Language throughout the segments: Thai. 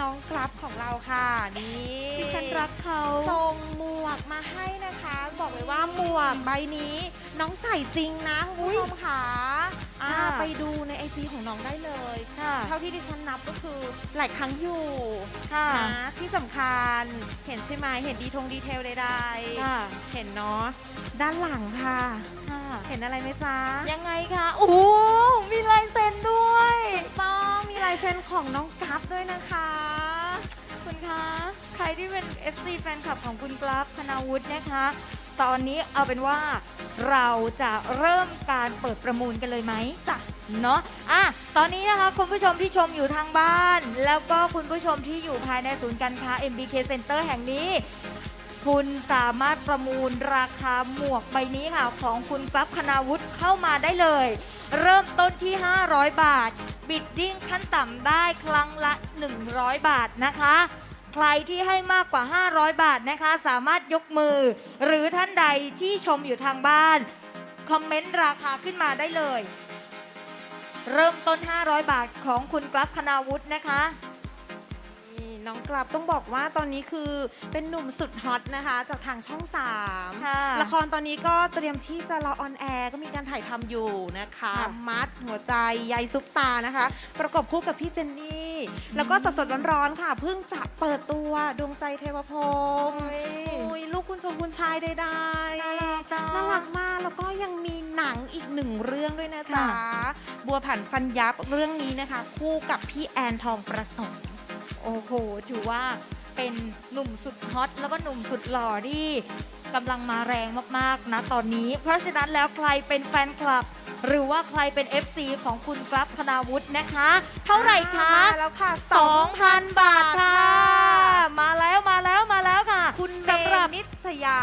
น้องกลับของเราค่ะนี่ดิฉันรักเขา ส่งหมวกมาให้นะคะ บอกเลยว่าหมวกใบนี้ น้องใส่จริงนะคุณผู้ชมค่ะอ่าค่ะ ไปดูในไอจีของน้องได้เลย ค่ะ เท่าที่ดิฉันนับก็คือหลายครั้งอยู่ค่ะ นะที่สำคัญเห็นใช่ไหมเห็นดีทงดีเทลใดค่ะ ๆเห็นเนาะด้านหลังค่ะ ค่ะ เห็นอะไรไหมจ๊ะยังไงคะ โอ้โหมีลายเซ็นด้วย ต้องมีลายเซ็นของน้องกัฟด้วยนะคะ คุณคะ ใครที่เป็น FC แฟนคลับของคุณกราฟคณาวุฒินะคะ ตอนนี้เอาเป็นว่าเราจะเริ่มการเปิดประมูลกันเลยไหมจ้ะเนาะอะตอนนี้นะคะคุณผู้ชมที่ชมอยู่ทางบ้าน แล้วก็คุณผู้ชมที่อยู่ภายในศูนย์การค้า MBK Center แห่งนี้ คุณสามารถประมูลราคาหมวกใบนี้ค่ะ ของคุณกราฟคณาวุฒิเข้ามาได้เลย เริ่มต้นที่ 500 บาท บิดดิ้งขั้นต่ำได้ครั้งละ 100 บาทนะคะ ใครที่ให้มากกว่า 500 บาทนะคะ สามารถยกมือ หรือท่านใดที่ชมอยู่ทางบ้าน คอมเมนต์ราคาขึ้นมาได้เลย เริ่มต้น 500 บาทของคุณกรัฟคณาวุฒินะคะ นี่น้องกลับต้องบอกว่าตอนนี้คือเป็นหนุ่มสุดฮอตนะคะ จากทางช่อง3ค่ะละครตอนนี้ก็เตรียมที่จะรอออนแอร์ก็มีการถ่ายทำอยู่นะคะ ค่ะ มัดหัวใจใยซุปตานะคะ ประกบคู่กับพี่เจนนี่ แล้วก็สดๆร้อนๆค่ะ เพิ่งจะเปิดตัวดวงใจเทวพรหมโอ้ยลูกคุณชมคุณชายใดๆ น่ารักมากแล้วก็ยังมีหนังอีกหนึ่งเรื่องด้วยนะจ๊ะ ค่ะ บัวผันฟันยับเรื่องนี้นะคะ คู่กับพี่แอนทองประสม โอ้โห ถือว่าเป็นหนุ่มสุดฮอตแล้วก็หนุ่มสุดหล่อที่กำลังมาแรงมากๆนะตอนนี้ เพราะฉะนั้นแล้วใครเป็นแฟนคลับ หรือว่าใครเป็น FC ของคุณกราฟคณาวุฒินะคะ เท่าไหร่คะ มาแล้วค่ะ2,000 บาทค่ะ มาแล้วมาแล้วมาแล้วค่ะ คุณเมสำหรับ นิตยา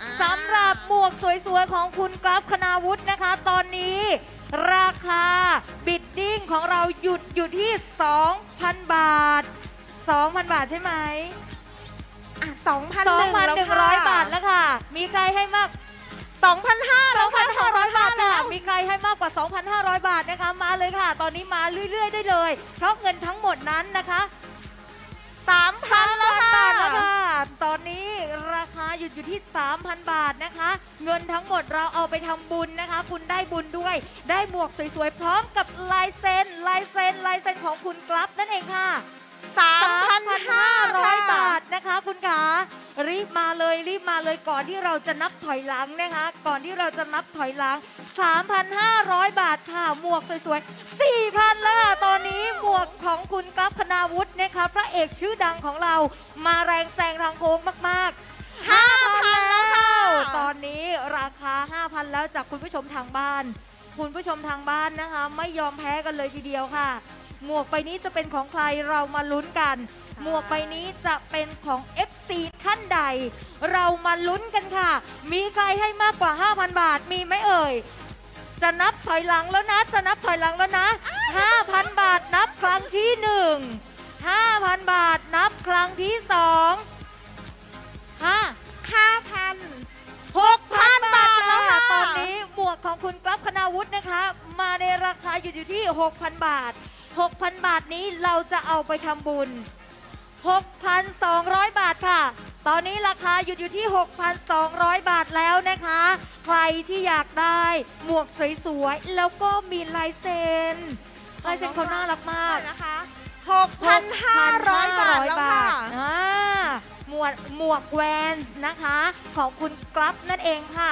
อ่า สำหรับหมวกสวยๆ ของคุณกราฟคณาวุฒินะคะ ตอนนี้ ราคาบิดดิ้ง ของเราหยุดอยู่ที่ 2,000 บาท 2,000 บาทใช่ไหม อะ2,100แล้วค่ะ2,100 บาทแล้วค่ะ มีใครให้มาก2,500แล้วค่ะ2,500 บาทแล้ค่ะว มีใครให้มากกว่า 2,500 บาทนะคะ มาเลยค่ะ ตอนนี้มาเรื่อย ๆ ได้เลย เพราะเงินทั้งหมดนั้นนะคะ 3,000แล้วค่ะ บาทแล้วค่ะตอนนี้ราคาหยุดอยู่ที่ 3,000 บาทนะคะ เงินทั้งหมดเราเอาไปทำบุญนะคะ คุณได้บุญด้วย ได้หมวกสวยๆ พร้อมกับลายเซ็นลายเซ็นลายเซ็นของคุณกลับนั่นเองค่ะ 3,500 บาทนะคะ คุณขารีบมาเลยรีบมาเลยก่อนที่เราจะนับถอยหลังนะคะ ก่อนที่เราจะนับถอยหลัง 3,500 บาทค่ะหมวกสวยๆ 4,000แล้วค่ะตอนนี้หมวกของคุณกัฟคณาวุฒินะคะพระเอกชื่อดังของเรามาแรงแซงทางโค้งมากๆ5,000แล้วตอนนี้ราคา 5,000 แล้วจากคุณผู้ชมทางบ้าน คุณผู้ชมทางบ้านนะคะ ไม่ยอมแพ้กันเลยทีเดียวค่ะ หมวกใบนี้จะเป็นของใครเรามาลุ้นกัน หมวกใบนี้จะเป็นของ FC ท่านใด เรามาลุ้นกันค่ะ มีใครให้มากกว่า 5,000 บาทมีไหมเอ่ย จะนับถอยหลังแล้วนะ จะนับถอยหลังแล้วนะ 5,000 บาทนับครั้งที่ 1 5,000 บาทนับครั้งที่2 5 5,000 6,000 บาทแล้แล้ววค่ะค่ะ ตอนนี้หมวกของคุณกลับคณาวุฒินะคะ มาในราคาอยู่อยู่ที่ 6,000 บาท 6,000 บาทนี้เราจะเอาไปทำบุญ 6,200 บาทค่ะ ตอนนี้ราคาหยุดอยู่ที่ 6,200 บาทแล้วนะคะ ใครที่อยากได้หมวกสวยๆ แล้วก็มีลายเซ็นลายเซ็นเขาน่ารักมากนะคะ6,500 บาทแล้วค่ะอ่าหมวกหมวกแวนนะคะ ของคุณกลับนั่นเองค่ะ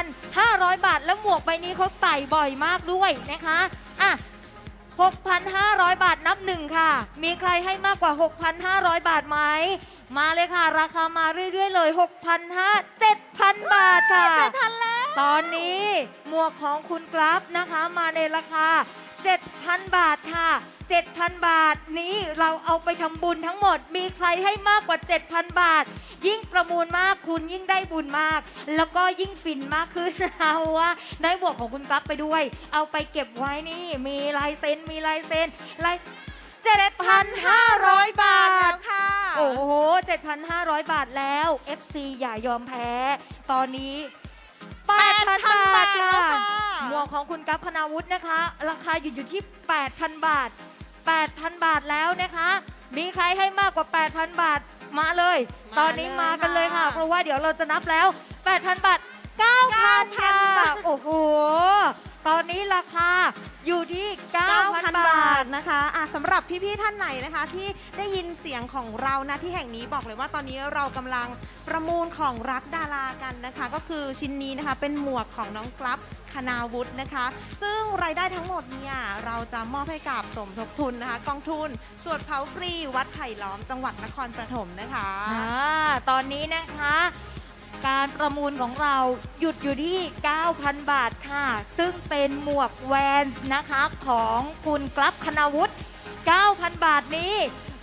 6,500 บาทแล้วหมวกใบนี้เขาใส่บ่อยมากด้วยนะคะอะ 6,500 บาทนับหนึ่งค่ะ มีใครให้มากกว่า 6,500 บาทไหม มาเลยค่ะ ราคามาเรื่อยๆเลย 6,500 7,000 บาทค่ะ7,000แล้ว ตอนนี้หมวกของคุณกราฟนะคะมาในราคา 7,000 บาทค่ะ 7,000 บาทนี้เราเอาไปทำบุญทั้งหมด มีใครให้มากกว่า 7,000 บาท ยิ่งประมูลมากคุณยิ่งได้บุญมาก แล้วก็ยิ่งฟินมากขึ้นเอาว่าได้หมวกของคุณกราฟไปด้วย เอาไปเก็บไว้นี่ มีลายเซ็นมีลายเซ็นลาย7,500บาแล้ทค่ะ โอ้โห 7,500 บาทแล้ว FC อย่ายอมแพ้ ตอนนี้ 8,000 บาทค่ะหมวกของคุณกัฟคณาวุฒินะคะ ราคาอยู่อยู่ที่ 8,000 บาท 8,000 บาทแล้วนะคะ มีใครให้มากกว่า 8,000 บาทมาเลย มาตอนนี้เลยมากันเลยค่ะค่ะ เพราะว่าเดี๋ยวเราจะนับแล้ว 8,000 บาท 9,000 ค่ะบาทโอ้โห ตอนนี้ราคาอยู่ที่ 9,000 9,000 บาบาททนะคะอะสำหรับพี่ๆท่านไหนนะคะ ที่ได้ยินเสียงของเรานะที่แห่งนี้บอกเลยว่าตอนนี้เรากำลังประมูลของรักดารากันนะคะ ก็คือชิ้นนี้นะคะเป็นหมวกของน้องกลับคณาวุฒินะคะ ซึ่งรายได้ทั้งหมดเนี่ยเราจะมอบให้กับสมทบทุนนะคะ กองทุนสวดเผาฟรีวัดไผ่ล้อมจังหวัดนครปฐมนะคะ อ่าตอนนี้นะคะ การประมูลของเราหยุดอยู่ที่ 9,000 บาทค่ะ ซึ่งเป็นหมวกแวนส์นะคะของคุณกลับคณาวุฒิ9,000 บาทนี้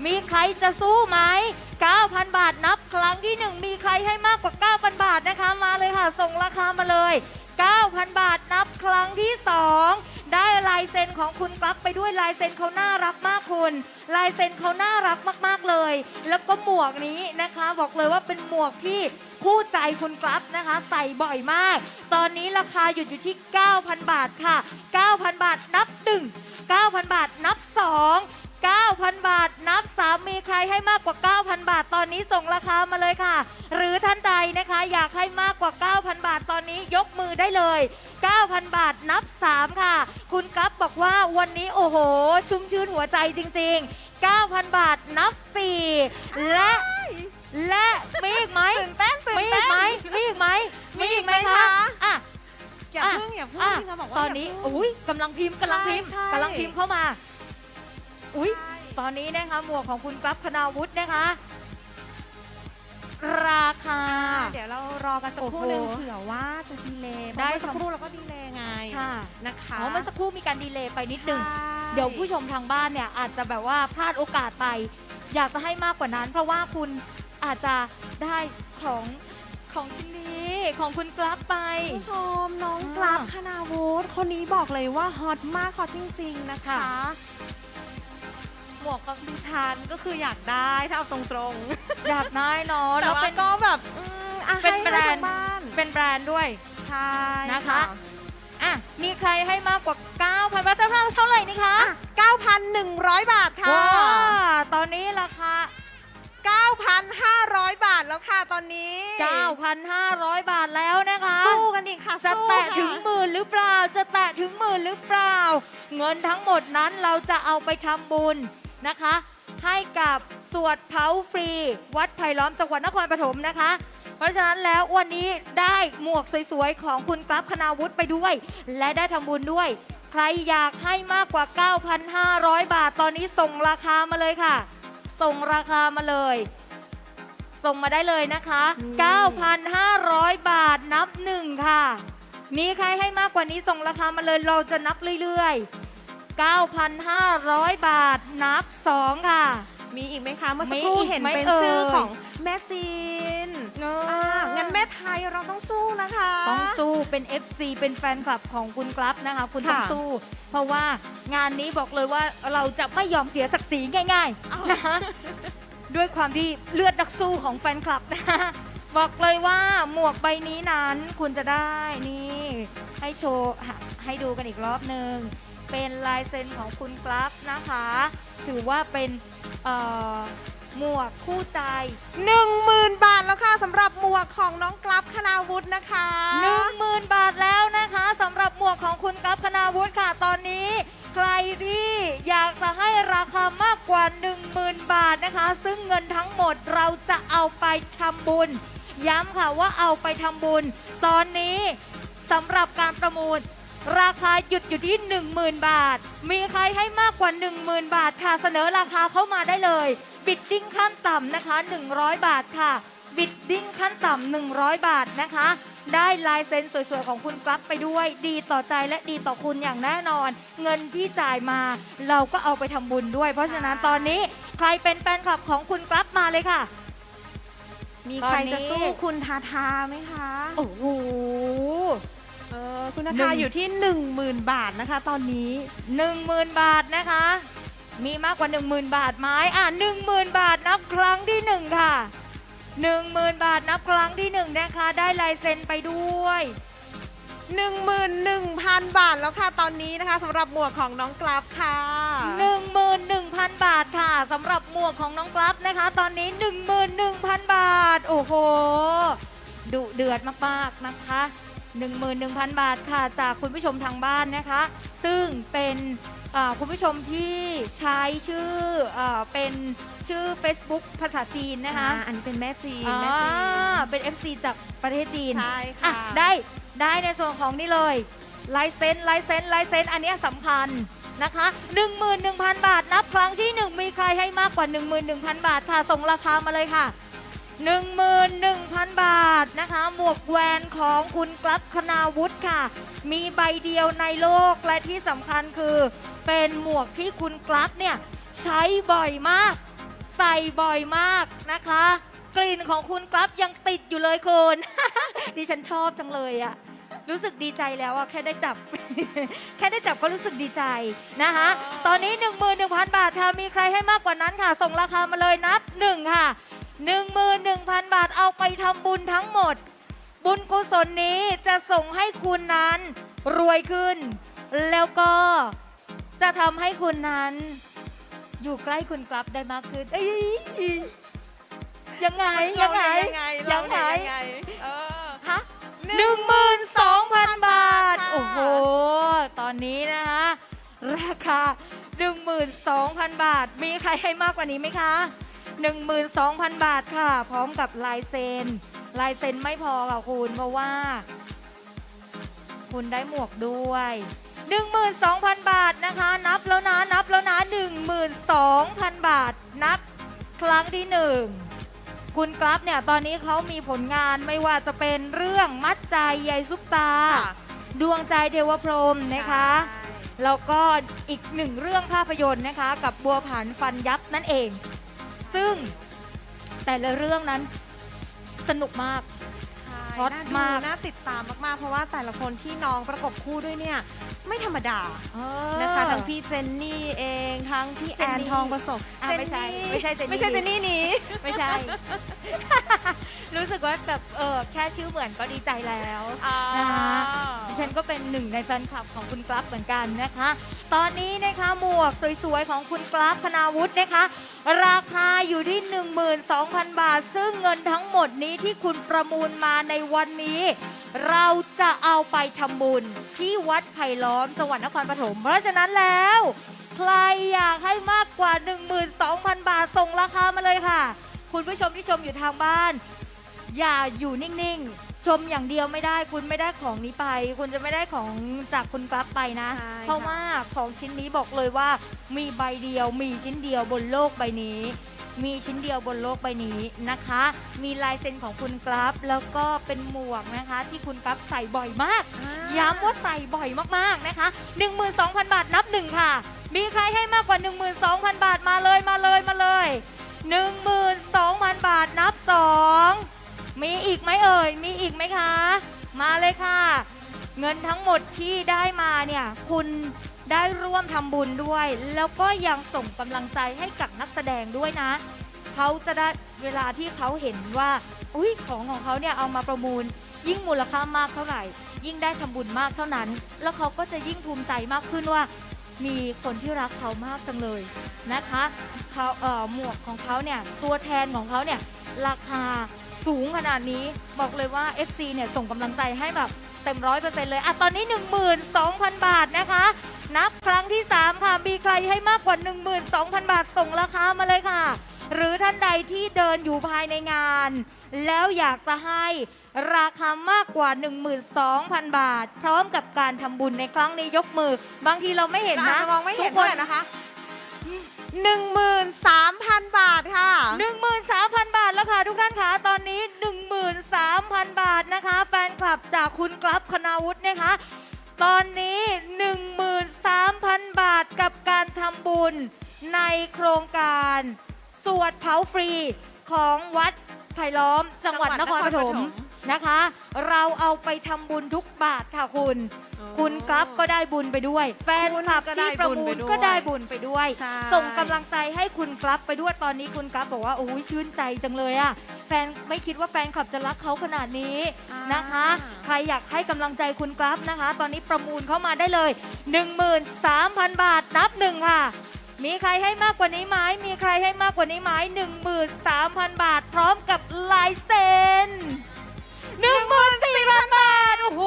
มีใครจะสู้ไหม 9,000 บาทนับครั้งที่ 1 มีใครให้มากกว่า 9,000 บาทนะคะมาเลยค่ะ ส่งราคามาเลย 9,000 บาทนับครั้งที่ 2 ได้ลายเซ็นของคุณกลับไปด้วยลายเซ็นเขาน่ารักมากคุณ ลายเซ็นเขาน่ารักมากๆเลย แล้วก็หมวกนี้นะคะ บอกเลยว่าเป็นหมวกที่คู่ใจคุณกลับนะคะ ใส่บ่อยมาก ตอนนี้ราคาหยุดอยู่ที่ 9,000 บาทค่ะ 9,000 บาทนับ 1 9,000 บาทนับ 2 9,000 บาท นับ 3 มีใครให้มากกว่า 9,000 บาท ตอนนี้ส่งราคามาเลยค่ะ หรือท่านใดนะคะ อยากให้มากกว่า 9,000 บาทตอนนี้ยกมือได้เลย 9,000 บาทนับ 3 ค่ะ คุณกัฟบอกว่าวันนี้โอ้โห ชุ่มชื่นหัวใจจริง ๆ 9,000 บาทนับ 4 และและมีอีกไหมตื่นเต้นตื่นมีอีเต้กน ไหมมีอีกไหมมีอีกไหมคะอะ อย่าเพิ่งอย่าเพิ่งอะพี่เขาบอกว่าตอนนี้ย่าเพิ่ง อุ้ยกำลังพิมพ์กำลังพิมพ์ใช่ใช่ กำลังพิมพ์เข้ามา อุ้ยใช่ตอนนี้นะคะหมวกของคุณกลับคณาวุฒินะคะ ราคา เดี๋ยวเรารอกันสักครู่หนึงโอ้โหเผื่อว่าจะดีเลย์ได้ ได้สักครู่เราก็ดีเลย์ไงค่ะ นะคะอ๋อเมื่อสักครู่มีการดีเลย์ไปนิดนึง ใช่เดี๋ยวผู้ชมทางบ้านเนี่ยอาจจะแบบว่าพลาดโอกาสไป อยากจะให้มากกว่านั้น เพราะว่าคุณอาจจะได้ของของชิ้นนี้ของคุณกลับไป ผู้ชมน้องอ่ากราฟคณาวุฒิคนนี้บอกเลยว่าฮอตมากฮอตจริง ๆ นะคะ ค่ะหม วกก็ดิฉันก็คืออยากได้ถ้าเอาตรงอยากได้เนาะๆแต่แล้วว่าเป็น ก็แบบอืมอะเป็นให้แบรให้นด์ ทางบ้านเป็นแบรนด์ด้วย ใช่นะคะ อะ มีใครให้มากกว่า 9,000บาทเท่าเท่าไหร่นี่คะอะ9,100 บาทค่ะ ว้าตอนนี้ราคา 9,500 บาทแล้วค่ะตอนนี้ 9,500 บาทแล้วนะคะ สู้กันอีกค่ะจะสู้แตะค่ถึงหมื่นหรือเปล่า จะแตะถึงหมื่นหรือเปล่า เงินทั้งหมดนั้นเราจะเอาไปทำบุญ นะคะ ให้กับสวดเผาฟรี วัดไผ่ล้อมจังหวัดนครปฐมนะคะ เพราะฉะนั้นแล้ววันนี้ได้หมวกสวยๆ ของคุณกลับคณาวุฒิไปด้วย และได้ทำบุญด้วย ใครอยากให้มากกว่า 9,500 บาทตอนนี้ส่งราคามาเลยค่ะ ส่งราคามาเลย ส่งมาได้เลยนะคะ 9,500 บาทนับหนึ่งค่ะ มีใครให้มากกว่านี้ส่งราคามาเลยเราจะนับเรื่อยๆ 9,500 บาทนับ 2 ค่ะ มีอีกไหมคะเมื่อสักมีครู่อีกเห็นไหมเป็นเอ่ยชื่อของแม่จีนเนอะอ่างั้นแม่ไทยเราต้องสู้นะคะ ต้องสู้เป็น FC เป็นแฟนคลับของคุณกลับนะคะ คุณต้องค่ะ สู้ เพราะว่างานนี้บอกเลยว่าเราจะไม่ยอมเสียศักดิ์ศรีง่ายอ้าวๆนะคะด้วยความที่เลือดนักสู้ของแฟนคลับนะคะบอกเลยว่าหมวกใบนี้นั้นคุณจะได้นี่ ให้โชว์ให้ดูกันอีกรอบหนึ่ง เป็นลายเซ็นของคุณกลับนะคะ ถือว่าเป็นเอ่อหมวกคู่ใจหนึ่งหมื่นบาทแล้วค่ะสำหรับหมวกของน้องกลับคณาวุฒินะคะหนึ่งหมื่นบาทแล้วนะคะสำหรับหมวกของคุณกัปคณาวุฒิค่ะตอนนี้ ใครที่อยากจะให้ราคามากกว่า 10,000 บาทนะคะ ซึ่งเงินทั้งหมดเราจะเอาไปทำบุญ ย้ำค่ะว่าเอาไปทำบุญ ตอนนี้สำหรับการประมูล ราคาหยุดอยู่ที่ 10,000 บาท มีใครให้มากกว่า 10,000 บาทค่ะ เสนอราคาเข้ามาได้เลย บิดดิ้งขั้นต่ำนะคะ 100 บาทค่ะ บิดดิ้งขั้นต่ำ100 บาทนะคะ ได้ลายเซ็นสวยๆของคุณกลั๊บไปด้วย ดีต่อใจและดีต่อคุณอย่างแน่นอน เงินที่จ่ายมา เราก็เอาไปทำบุญด้วย เพราะฉะนั้นตอนนี้ใครเป็นแฟนคลับของคุณกลั๊บมาเลยค่ะ มีใครตอนนี้จะสู้คุณทาทาไหมคะ โอ้โหเออคุณทาหนึ่ทางอยู่ที่ 10,000 บาทนะคะ ตอนนี้หนึ่งหมื่นบาทนะคะ มีมากกว่า 1 0,000 บาทไหมอะหนึ่งหมื่นบาทนับครั้งที่หนึ่งค่ะหนึ่งหมื่นบาทนับครั้งที่หนึ่งนะคะ ได้ลายเซ็นไปด้วย 11,000 บาทแล้วค่ะตอนนี้นะคะสำหรับหมวกของน้องกลับค่ะ 11,000 บาทค่ะค่ะสำหรับหมวกของน้องกลับนะคะ ตอนนี้ 11,000 บาท โอ้โหดุเดือดมากๆนะคะ 11,000 บาทค่ะจากคุณผู้ชมทางบ้านนะคะ ซึ่งเป็นอ่าคุณผู้ชมที่ใช้ชื่ออาเป็นชื่อ Facebook ภาษาจีนนะคะ อ่าอันนี้เป็นแม่จีนอ่าแม่จีนเป็น FC จากประเทศจีนใช่อะค่ะได้ได้ในส่วนของนี่เลยลายเซ็นลายเซ็นลายเซ็นอันเนี้ยสำคัญนะคะ 11,000 บาท นับครั้งที่ 1 มีใครให้มากกว่า 11,000 บาทค่ะส่งราคามาเลยค่ะ 11,000 บาทนะคะ หมวกแวนของคุณกลับคณาวุฒิค่ะ มีใบเดียวในโลกและที่สำคัญคือ เป็นหมวกที่คุณกลับเนี่ยใช้บ่อยมาก ใส่บ่อยมากนะคะ กลิ่นของคุณกลับยังติดอยู่เลยคุณดิฉันชอบจังเลยอะรู้สึกดีใจแล้วอะแค่ได้จับ แค่ได้จับก็รู้สึกดีใจนะคะ ตอนนี้ 11,000 บาทค่ะมีใครให้มากกว่านั้นค่ะ ส่งราคามาเลยนับ 1 ค่ะ 11,000 บาทเอาไปทำบุญทั้งหมด บุญกุศลนี้จะส่งให้คุณนั้นรวยขึ้น แล้วก็จะทำให้คุณนั้น อยู่ใกล้คุณกลับได้มากขึ้นเอ้ยยังไงยังไงยังไงยังไงยังไงเออฮะหนึ่งหมื่นสองพันบาทค่ะโอ้โห ตอนนี้นะคะราคา 12,000 บาท มีใครให้มากกว่านี้ไหมคะ 12,000 บาทค่ะ พร้อมกับลายเซ็น ลายเซ็นไม่พอค่ะคุณ เพราะว่า คุณได้หมวกด้วย 12,000 บาทนะคะ นับแล้วนะ นับแล้วนะ 12,000 บาท นับครั้งที่หนึ่งคุณกราฟเนี่ยตอนนี้เขามีผลงานไม่ว่าจะเป็นเรื่องมัดใจยายซุปตาค่ะดวงใจเทวพรหมนะคะแล้วก็อีกหนึ่งเรื่องภาพยนตร์นะคะ กับบัวผันฟันยับนั่นเอง ซึ่งแต่ละเรื่องนั้นสนุกมากใช่ฮอตน่าดูมาก น่าติดตามมากๆ เพราะว่าแต่ละคนที่น้องประกบคู่ด้วยเนี่ย ไม่ธรรมดาเออนะคะ ทั้งพี่เจนนี่เอง ทั้งพี่แอนเจนนี่ทองผสมอะไม่ใช่ไม่ใช่เจนนี่ ไม่ใช่เจนนี่นี้ ไม่ใช่ รู้สึกว่าแบบเออแค่ชื่อเหมือนก็ดีใจแล้วอ่าดิ ฉันก็เป็นหนึ่งในแฟนคลับของคุณกราฟเหมือนกันนะคะ ตอนนี้นะคะหมวกสวยๆของคุณกราฟคณาวุฒินะคะ ราคาอยู่ที่ 12,000 บาท ซึ่งเงินทั้งหมดนี้ที่คุณประมูลมาในวันนี้ เราจะเอาไปทำบุญที่วัดไผ่ล้อมจังหวัดนครปฐมเพราะฉะนั้นแล้ว ใครอยากให้มากกว่า 12,000 บาทส่งราคามาเลยค่ะ คุณผู้ชมที่ชมอยู่ทางบ้าน อย่าอยู่นิ่ง ๆ ชมอย่างเดียวไม่ได้ คุณไม่ได้ของนี้ไป คุณจะไม่ได้ของจากคุณกลับไปนะ ใช่เพราะว่าของชิ้นนี้บอกเลยว่า มีใบเดียว มีชิ้นเดียวบนโลกใบนี้ มีชิ้นเดียวบนโลกใบนี้นะคะ มีลายเซ็นของคุณกราฟแล้วก็เป็นหมวกนะคะ ที่คุณกราฟใส่บ่อยมาก ย้ำว่าใส่บ่อยมากๆนะคะ 12,000 บาทนับหนึ่งค่ะ มีใครให้มากกว่า 12,000 บาทมาเลยมาเลยมาเลย 12,000 บาทนับ 2 มีอีกไหมเอ่ย มีอีกไหมคะ มาเลยค่ะ เงินทั้งหมดที่ได้มาเนี่ย คุณได้ร่วมทำบุญด้วย แล้วก็ยังส่งกำลังใจให้กับนักแสดงด้วยนะ เขาจะได้เวลาที่เขาเห็นว่า อุ้ยของของเขาเนี่ยเอามาประมูล ยิ่งมูลค่ามากเท่าไหร่ ยิ่งได้ทำบุญมากเท่านั้น แล้วเขาก็จะยิ่งภูมิใจมากขึ้นว่า มีคนที่รักเขามากจังเลยนะคะเขาเอ่อหมวกของเขาเนี่ยตัวแทนของเขาเนี่ยราคา สูงขนาดนี้บอกเลยว่า FC เนี่ยส่งกำลังใจให้แบบเต็มร้อยเปอร์เซ็นต์เลยอะตอนนี้ 12,000 บาทนะคะ นับครั้งที่ 3 ค่ะ มีใครให้มากกว่า 12,000 บาทส่งราคามาเลยค่ะ หรือท่านใดที่เดินอยู่ภายในงาน แล้วอยากจะให้ราคามากกว่า 12,000 บาท พร้อมกับการทำบุญในครั้งนี้ยกมือบางทีเราไม่เห็นเราอาจนะจะมองไม่เห็นทุกคเท่าไหร่นะคะ 13,000 บาทค่ะ 13,000 บาทแล้วค่ะทุกท่านคะตอนนี้ 13,000 บาทนะคะ แฟนคลับจากคุณกลับคณาวุฒินะคะ ตอนนี้ 13,000 บาทกับการทำบุญในโครงการ สวดเผาฟรีของวัดไผ่ล้อมจังหวัดนครปฐม นะคะ เราเอาไปทำบุญทุกบาทค่ะคุณคุณกราฟก็ได้บุญไปด้วย แฟนคลับก็ได้ที่ประบุญมูไปลด้วยก็ได้บุญไปด้วย ใช่ ส่งกำลังใจให้คุณกราฟไปด้วยตอนนี้คุณกราฟบอกว่าโอ้ยชื่นใจจังเลยอะแฟนไม่คิดว่าแฟนคลับจะรักเขาขนาดนี้อ่านนะคะ ใครอยากให้กำลังใจคุณกราฟนะคะ ตอนนี้ประมูลเข้ามาได้เลย 13,000 บาทนับหนึ่งค่ะ มีใครให้มากกว่านี้ไหมมีใครให้มากกว่านี้ไหม13,000 บาท พร้อมกับลายเซ็น 14,000บาท โอ้โห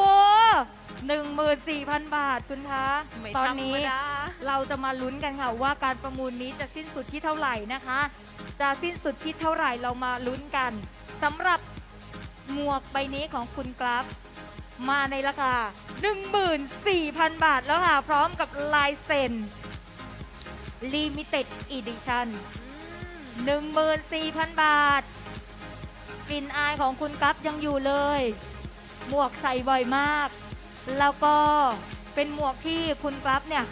14,000บาทคุณคะ ไม่ตอนธรรมนี้ดาเราจะมาลุ้นกันค่ะว่าการประมูลนี้จะสิ้นสุดที่เท่าไหร่นะคะ จะสิ้นสุดที่เท่าไหร่เรามาลุ้นกันสำหรับหมวกใบนี้ของคุณกราฟมาในราคา 14,000 บาทแล้วค่ะ พร้อมกับลายเซ็น Limited Edition 14,000 บาท กลิ่นอายของคุณกั๊บยังอยู่เลย หมวกใส่บ่อยมาก แล้วก็เป็นหมวกที่คุณกรับเนี่ย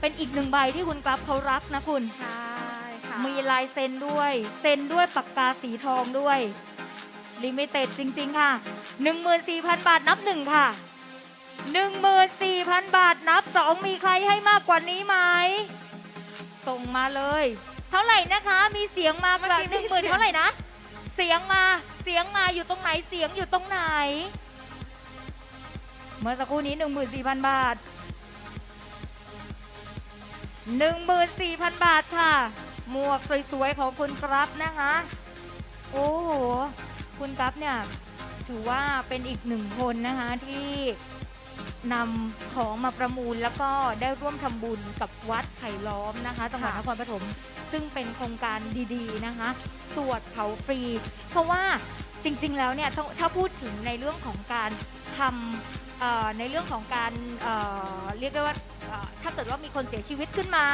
เป็นอีกหนึ่งใบที่คุณกรับเขารักนะคุณ ใช่ค่ะ มีลายเซ็นด้วย เซ็นด้วยปากกาสีทองด้วย ลิมิเต็ดจริง ๆ ค่ะ 14,000 บาทนับหนึ่งค่ะ 14,000 บาทนับสองมีใครให้มากกว่านี้ไหม ส่งมาเลย เท่าไหร่นะคะ มีเสียงมากละหนึ่งหมื่นเท่าไหร่นะเสียงมา เสียงมาอยู่ตรงไหน เสียงอยู่ตรงไหน เมื่อสักครู่นี้ 14,000 บาท 14,000 บาทค่ะ หมวกสวยๆ ของคุณกรับนะคะ โอ้โห คุณกรับเนี่ย ถือว่าเป็นอีกหนึ่งคนนะคะที่ นำของมาประมูลแล้วก็ได้ร่วมทำบุญกับวัดไผ่ล้อมนะคะจังหวัดนค่ะครปฐมซึ่งเป็นโครงการดีๆนะคะสวดเผาฟรี เพราะว่าจริงๆแล้วเนี่ยถ้าถ้าพูดถึงในเรื่องของการทำเอ่อในเรื่องของการเอ่อเรียกได้ว่าเอ่อถ้าเกิดว่ามีคนเสียชีวิตขึ้นมา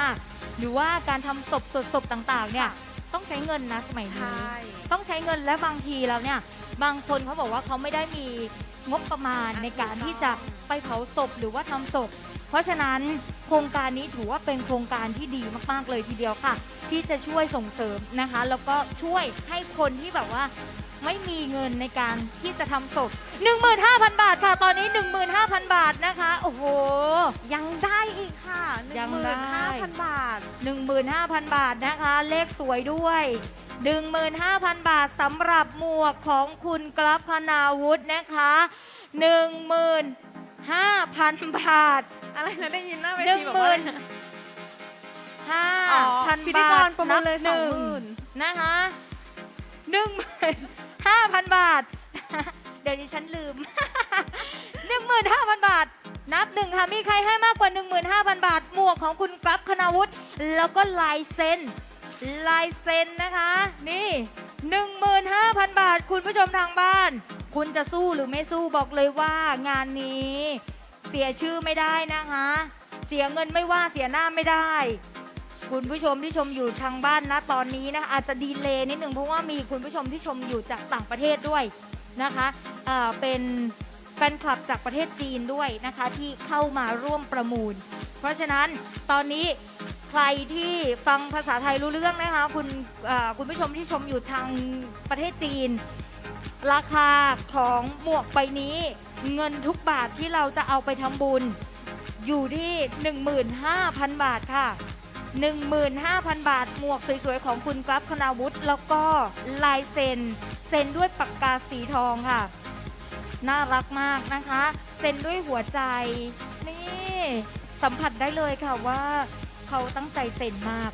หรือว่าการทำศพสดศพต่างๆเนี่ย ต้องใช้เงินนะสมัยใชนี้่ต้องใช้เงินและบางทีแล้วเนี่ย บางคนเขาบอกว่าเขาไม่ได้มีงบประมาณอะในการถูกต้องที่จะไปเผาศพหรือว่าทำศพ เพราะฉะนั้นโครงการนี้ถือว่าเป็นโครงการที่ดีมากๆเลยทีเดียวค่ะ ที่จะช่วยส่งเสริมนะคะ แล้วก็ช่วยให้คนที่แบบว่า ไม่มีเงินในการที่จะทำศพ15,000 บาทค่ะ ตอนนี้ 15,000 บาทนะคะ โอ้โห ยังได้อีกค่ะยังได้ 15,000 บาท 15,000 บาทนะคะ เลขสวยด้วย 15,000 บาทสำหรับหมวกของคุณกรับพนาวุฒินะคะ15,000 บาท อะไรนะได้ยินหน้าเวหนึ่ทีงบอกหมื่ว่านอ๋อ5,000พิธีบากทรประมูลเลยนับหนึ่ง20,000นะคะ 15,000บาท เดี๋ยวดิฉันลืม15,000บาท นับหนึ่งค่ะ มีใครให้มากกว่า 15,000 บาท หมวกของคุณกรับคณาวุฒิแล้วก็ลายเซ็นลายเซ็นนะคะ นี่ 15,000 บาท คุณผู้ชมทางบ้าน คุณจะสู้หรือไม่สู้บอกเลยว่างานนี้ เสียชื่อไม่ได้นะคะ เสียเงินไม่ว่าเสียหน้าไม่ได้ คุณผู้ชมที่ชมอยู่ทางบ้านนะตอนนี้นะคะอาจจะดีเลย์นิดหนึ่งเพราะว่ามีคุณผู้ชมที่ชมอยู่จากต่างประเทศด้วยนะคะอ่าเป็นแฟนคลับจากประเทศจีนด้วยนะคะที่เข้ามาร่วมประมูล เพราะฉะนั้นตอนนี้ใครที่ฟังภาษาไทยรู้เรื่องนะคะคุณอ่าคุณผู้ชมที่ชมอยู่ทางประเทศจีน ราคาของหมวกใบนี้เงินทุกบาทที่เราจะเอาไปทำบุญ อยู่ที่ 15,000 บาทค่ะ 15,000 บาท หมวกสวยๆ ของคุณกราฟคณาวุฒิแล้วก็ลายเซ็น เซ็นด้วยปากกาสีทองค่ะ น่ารักมากนะคะ เซ็นด้วยหัวใจ นี่ สัมผัสได้เลยค่ะว่าเขาตั้งใจเซ็นมาก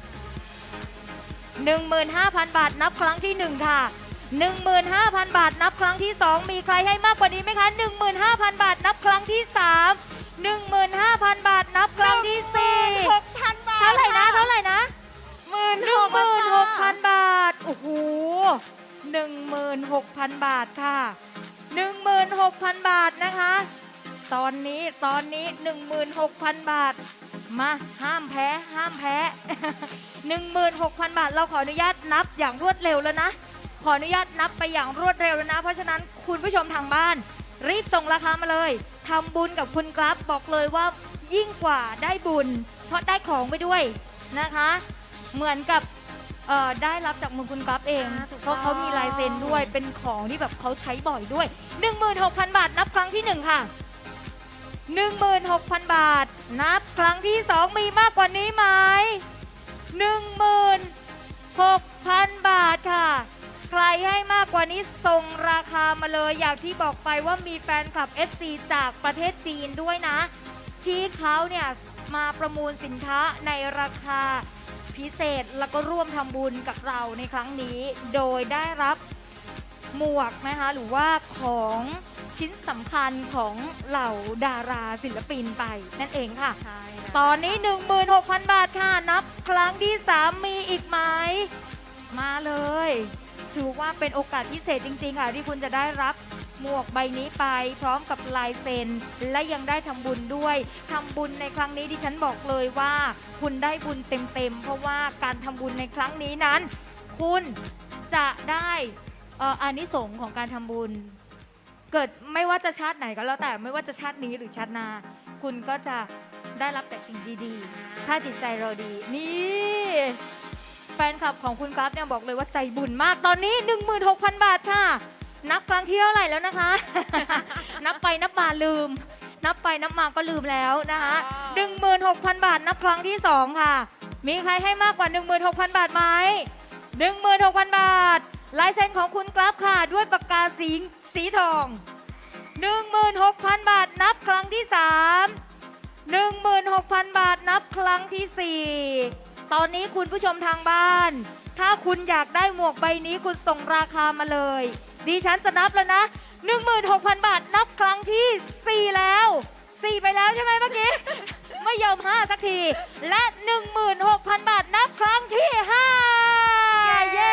15,000 บาทนับครั้งที่ 1 ค่ะ 15,000 บาทนับครั้งที่ 2 มีใครให้มากกว่านี้ไหมคะ 15,000 16,000 บาท มาห้ามแพ้ห้ามแพ้ 16,000 บาท เราขออนุญาตนับอย่างรวดเร็วแล้วนะ ขออนุญาตนับไปอย่างรวดเร็วแล้วนะ เพราะฉะนั้นคุณผู้ชมทางบ้าน รีบส่งราคามาเลยทำบุญกับคุณกราฟบอกเลยว่ายิ่งกว่าได้บุญ เพราะได้ของไปด้วยนะคะ เหมือนกับได้รับจากมือคุณกราบเอง เพราะเขามีลายเซ็นด้วยเป็นของที่แบบเขาใช้บ่อยด้วย 16,000 บาทนับครั้งที่ 1 ค่ะ 16,000 บาท นับครั้งที่ 2 มีมากกว่านี้ไหม16,000 บาทค่ะ ใครให้มากกว่านี้ส่งราคามาเลยอย่างที่บอกไปว่ามีแฟนคลับ FC จากประเทศจีนด้วยนะ ที่เขาเนี่ยมาประมูลสินค้าในราคาพิเศษแล้วก็ร่วมทำบุญกับเราในครั้งนี้ โดยได้รับหมวกนะคะหรือว่าของ ชิ้นสำคัญของเหล่าดาราศิลปินไปนั่นเองค่ะ ใช่แล้วตอนนี้ 16,000 บาทค่ะ นับครั้งที่ 3 มีอีกไหม มาเลย ถือว่าเป็นโอกาสพิเศษจริง ๆ ค่ะ ที่คุณจะได้รับหมวกใบนี้ไป พร้อมกับลายเซ็น และยังได้ทำบุญด้วยทำบุญในครั้งนี้ดิฉันบอกเลยว่า คุณได้บุญเต็มๆ เพราะว่าการทำบุญในครั้งนี้นั้น คุณจะได้เอ่ออานิสงส์ของการทำบุญ เกิดไม่ว่าจะชาติไหนก็แล้วแต่ไม่ว่าจะชาตินี้หรือชาติหน้าคุณก็จะได้รับแต่สิ่งดีๆ ถ้าจิตใจเราดี นี่ แฟนคลับของคุณกราฟเนี่ยบอกเลยว่าใจบุญมากตอนนี้ 16,000 บาทค่ะ นับครั้งที่เท่าไหร่แล้วนะคะ นับไปนับมาลืม นับไปนับมาก็ลืมแล้วนะคะ16,000 บาทนับครั้งที่ 2 ค่ะ มีใครให้มากกว่า 16,000 บาทไหม16,000 บาท ลายเซ็นของคุณกราฟค่ะ ด้วยปากกาสี สีทอง 16,000 บาทนับครั้งที่ 3 16,000 บาทนับครั้งที่ 4 ตอนนี้คุณผู้ชมทางบ้าน ถ้าคุณอยากได้หมวกใบนี้คุณส่งราคามาเลย ดิฉันจะนับแล้วนะ 16,000 บาทนับครั้งที่ 4 แล้ว 4 ไปแล้วใช่ไหมเมื่อกี้ ไม่ยอม 5 สักที และ 16,000 บาทนับครั้งที่ 5 เย้